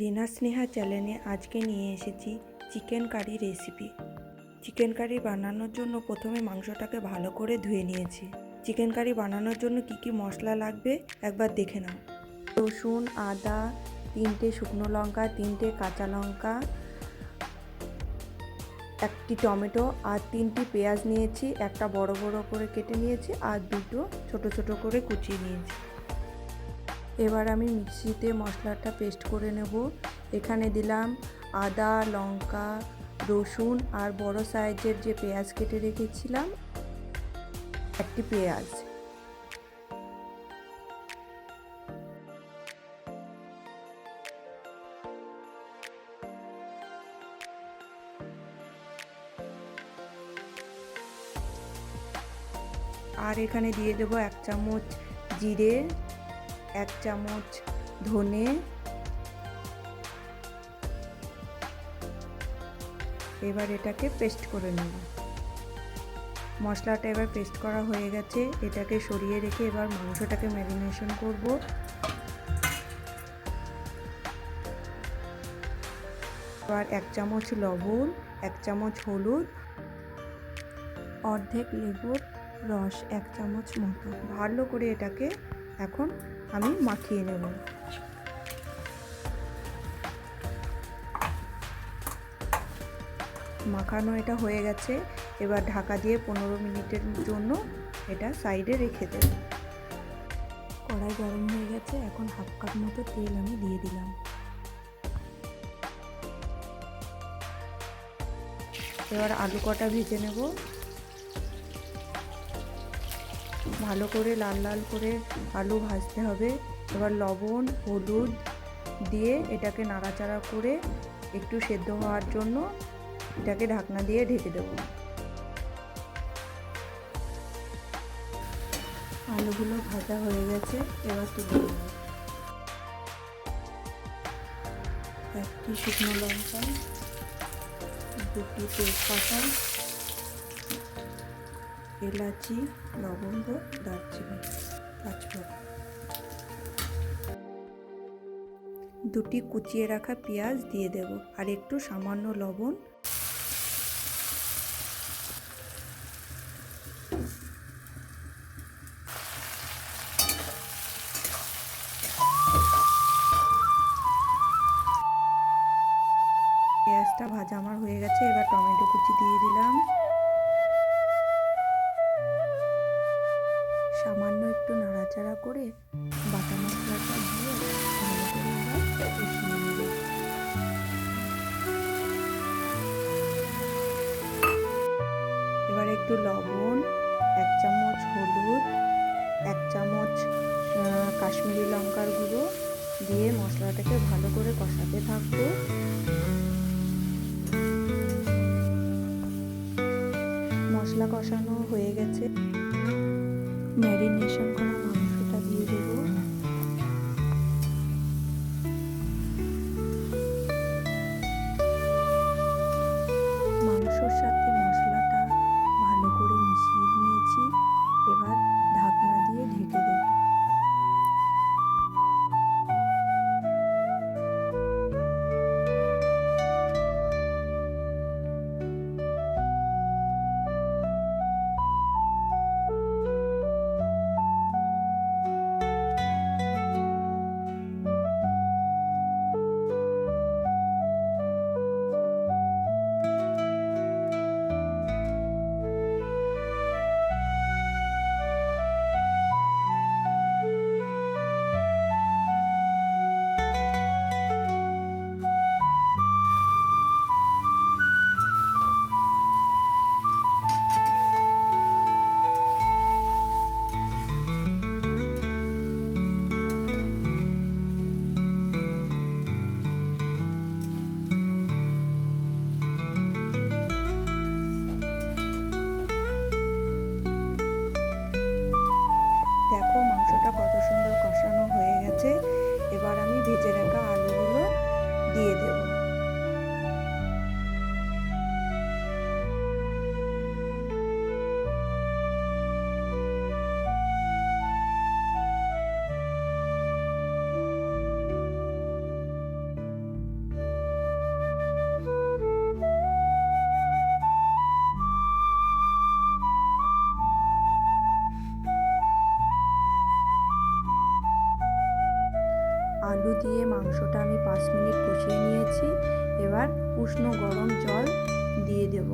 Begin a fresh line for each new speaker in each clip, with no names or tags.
রিনা স্নেহা চ্যানেলে আজকে নিয়ে এসেছি chicken curry recipe. Chicken curry বানানোর জন্য প্রথমে মাংসটাকে ভালো করে ধুয়ে নিয়েছি। চিকেন কারি বানানোর জন্য কি কি মশলা লাগবে একবার দেখে নাও। রসুন, আদা, তিনটে শুকনো লঙ্কা, তিনটে কাঁচা লঙ্কা, একটি টমেটো আর তিনটি পেঁয়াজ নিয়েছি। একটা বড় বড় করে কেটে নিয়েছি আর দুটো ছোট ছোট করে কুচিয়ে নিয়েছি। এবার আমি মিক্সিতে মশলাটা পেস্ট করে নেব। এখানে দিলাম আদা, লঙ্কা, রসুন আর বড় সাইজের যে পেঁয়াজ কেটে রেখেছিলাম, একটি পেঁয়াজ। আর এখানে দিয়ে দেবো এক চামচ জিরে। এক চামচ ধনে, এবার এটাকে পেস্ট করে নেব। মশলাটা এবার পেস্ট করা হয়ে গেছে, এটাকে সরিয়ে রেখে এবার মাংসটাকে ম্যারিনেশন করব। এবার এক চামচ লবণ, এক চামচ হলুদ, অর্ধেক লেবুর রস, এক চামচ মতো। ভালো করে এটাকে এখন আমি মাখিয়ে নেব। মাখানো এটা হয়ে গেছে। এবার ঢাকা দিয়ে পনেরো মিনিটের জন্য এটা সাইডে রেখে দেব। কড়াই গরম হয়ে গেছে, এখন হাফ কাপ মতো তেল আমি দিয়ে দিলাম। এবার আলু কটা ভেজে নেব। ভালো করে লাল লাল করে আলু ভাজতে হবে। এবার লবণ, হলুদ দিয়ে এটাকে নাড়াচাড়া করে একটু সেদ্ধ হওয়ার জন্য এটাকে ঢাকনা দিয়ে ঢেকে দেব। আলুগুলো ভাজা হয়ে গেছে, এবার তুলে একটি শুকনো লঙ্কা, দুটি তেজপাতা এলাচি লবঙ্গ, দারচিনি, পাঁচফোড়ন। দুটি কুচিয়ে রাখা পেঁয়াজ দিয়ে দেব, আর একটু সামান্য লবণ। পেঁয়াজটা ভাজা আমার হয়ে গেছে, এবার টমেটো কুচি দিয়ে দিলাম। সামান্য একটু নাড়াচাড়া করে বাটা মশলাটা দিয়ে এবার একটু লবণ, এক চামচ হলুদ, এক চামচ কাশ্মীরি লঙ্কার গুঁড়ো দিয়ে মশলাটাকে ভালো করে কষাতে থাকব। মশলা কষানো হয়ে গেছে। ম্যারিনেশন করা দেখো মাংসটা কত সুন্দর কষানো হয়ে গেছে। এবার আমি ভেজে রাখা আলুগুলো দিয়ে দেব। মাংসটা আমি পাঁচ মিনিট কষিয়ে নিয়েছি। এবার উষ্ণ গরম জল দিয়ে দেব।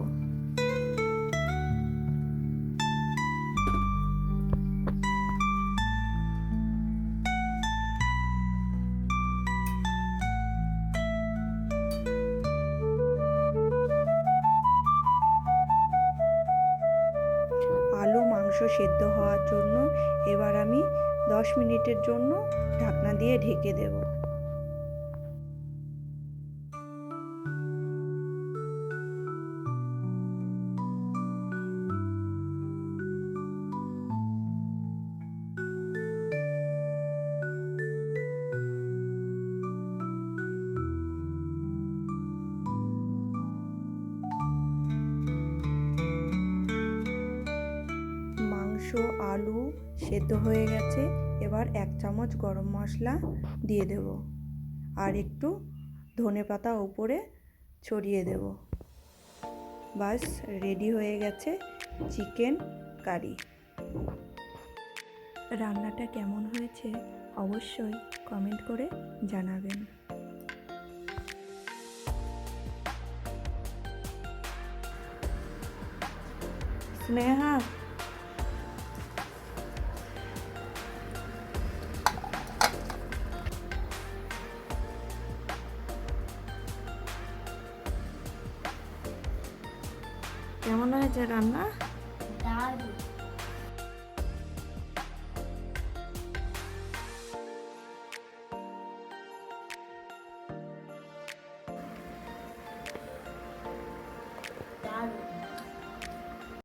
আলু মাংস সেদ্ধ হওয়ার জন্য এবার আমি দশ মিনিটের জন্য ঢাকনা দিয়ে ঢেকে দেব। আলু সেদ্ধ হয়ে গেছে। এবার এক চামচ গরম মশলা দিয়ে দেব। আর একটু ধনে পাতা উপরে ছড়িয়ে দেব। বাস, রেডি হয়ে গেছে চিকেন কারি। রান্নাটা কেমন হয়েছে অবশ্যই কমেন্ট করে জানাবেন। স্নেহা কেমন হয়েছে রান্না?